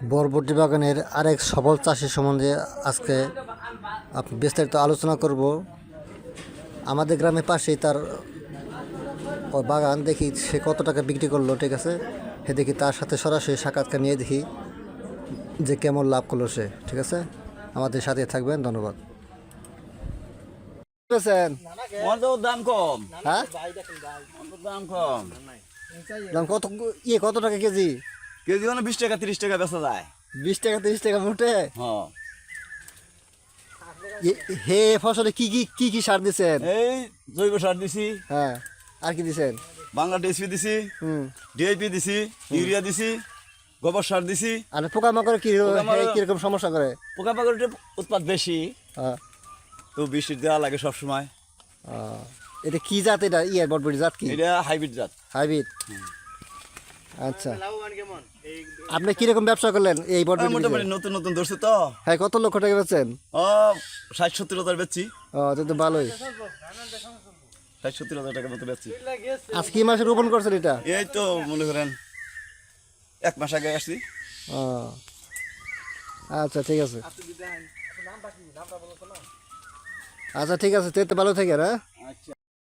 বরবটি বাগানের আরেক সফল চাষি সম্বন্ধে আজকে বিস্তারিত আলোচনা করব। আমাদের গ্রামের পাশেই তার বাগান দেখি সে কত টাকা বিক্রি করল ঠিক আছে? সে দেখি তার সাথে সরাসরি সাক্ষাৎকার নিয়ে দেখি যে কেমন লাভ করল সে ঠিক আছে? আমাদের সাথে থাকবেন ধন্যবাদ। দাম কম। হ্যাঁ? দাম কম। দাম কত ইয়ে কত টাকা কেজি? কেজি মানে বিশ টাকা তিরিশ টাকা বেচা যায়। বিশ টাকা তিরিশ টাকা মুঠে হ্যাঁ। হে ফসলে কি কি কি কি সার দিছেন? এই জৈব সার দিছি। হ্যাঁ আর কি দিছেন? বাংলা টিএসপি দিছি হুম। ডিআইপি দিছি ইউরিয়া দিছি গোবর সার দিছি। আর পোকামাকড় কি কীরকম সমস্যা করে? পোকামাকড়ের উৎপাদ বেশি। হ্যাঁ, তো বৃষ্টি দেওয়া লাগে সবসময়। এটা কি জাত এটা? ইয়ে বটবটি জাত কি? এটা হাইব্রিড জাত। হাইব্রিড। আচ্ছা। আপনি কীরকম ব্যবসা করলেন এই বটবটি মোটামুটি নতুন নতুন ধরছে তো। হ্যাঁ কত লক্ষ টাকা বেচছেন ও ষাট সত্তর হাজার বেচছি। ও তো ভালোই। ষাট সত্তর হাজার টাকার মতো বেচছি। আজ কি মাসে রোপণ করছেন এটা? এই তো মনে করেন এক মাস আগে আসছি। ও। আচ্ছা ঠিক আছে। আচ্ছা ঠিক আছে তো ভালো থাকে হ্যাঁ?